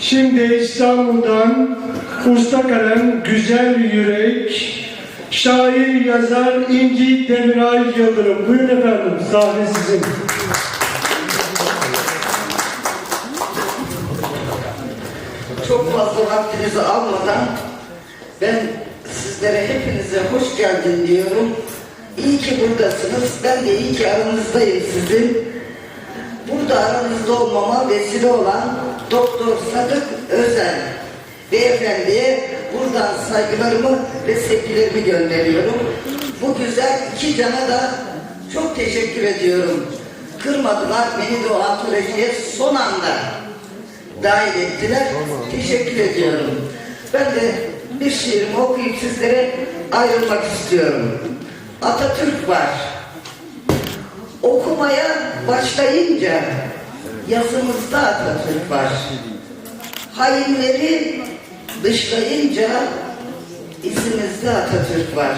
Şimdi İstanbul'dan usta kalem, güzel yürek, şair, yazar İnci Demiray Yıldırım. Buyurun efendim, sahne sizin. Çok fazla vaktinizi almadan ben sizlere hepinize hoş geldin diyorum. İyi ki buradasınız. Ben de iyi ki aranızdayım sizin. Burada aranızda olmama vesile olan Doktor Sadık Özel beyefendiye buradan saygılarımı ve sevgilerimi gönderiyorum. Bu güzel iki cana da çok teşekkür ediyorum. Kırmadılar beni de o antolojiye son anda dahil ettiler. Teşekkür ediyorum. Ben de bir şiirimi okuyup sizlere ayrılmak istiyorum. Atatürk var. Okumaya başlayınca yazımızda Atatürk var. Hainleri dışlayınca izimizde Atatürk var.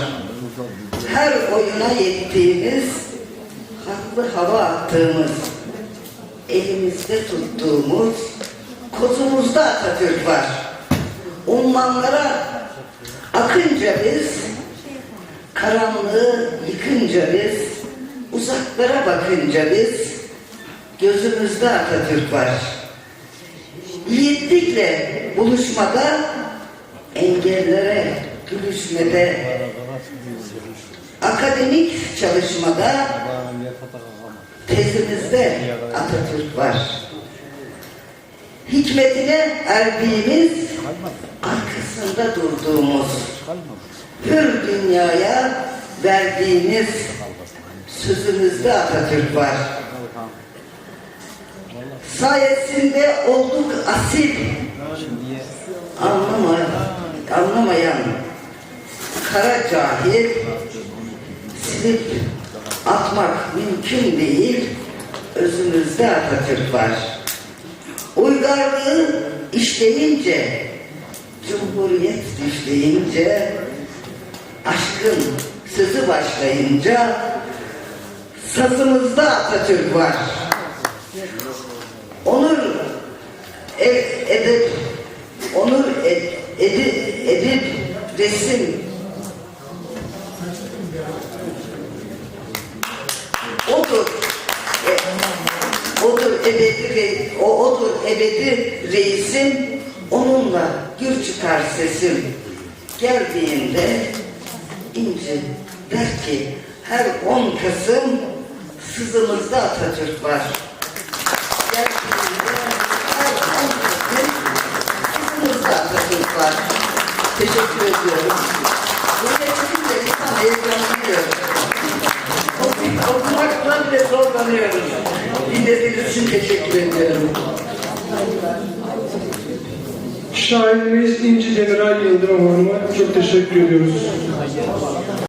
Her oyuna yettiğimiz, haklı hava attığımız, elimizde tuttuğumuz, kozumuzda Atatürk var. Ummanlara akınca biz, karanlığı yıkınca biz, uzaklara bakınca biz, gözümüzde Atatürk var. Yiğitlikle buluşmada, engellere gülüşmede, akademik çalışmada, tezimizde Atatürk var. Hikmetine erdiğimiz, arkasında durduğumuz, hür dünyaya verdiğimiz sözümüzde Atatürk var. Sayesinde olduk asil, anlama, anlamayan kara cahil, silip atmak mümkün değil, özümüzde Atatürk var. Uygarlığı işleyince, Cumhuriyet düşleyince, aşkın sözü başlayınca, sazımızda Atatürk var. Onur e, edip, onur ed, edip, edip resim odur. E, odur ebedi o odur ebedi reisim onunla gür çıkar sesim geldiğinde inci der ki her 10 Kasım sızımızda Atatürk var. Geldiğinde her 10 Kasım sızımızda Atatürk var. Teşekkür ediyorum. Buraya çıkınca insan heyecanlanıyor. Okumakla bile zorlanıyoruz. Dinlediğiniz için teşekkür ediyorum. Şairimiz İnci Demiray Yıldırım Hanım'a çok teşekkür ediyoruz.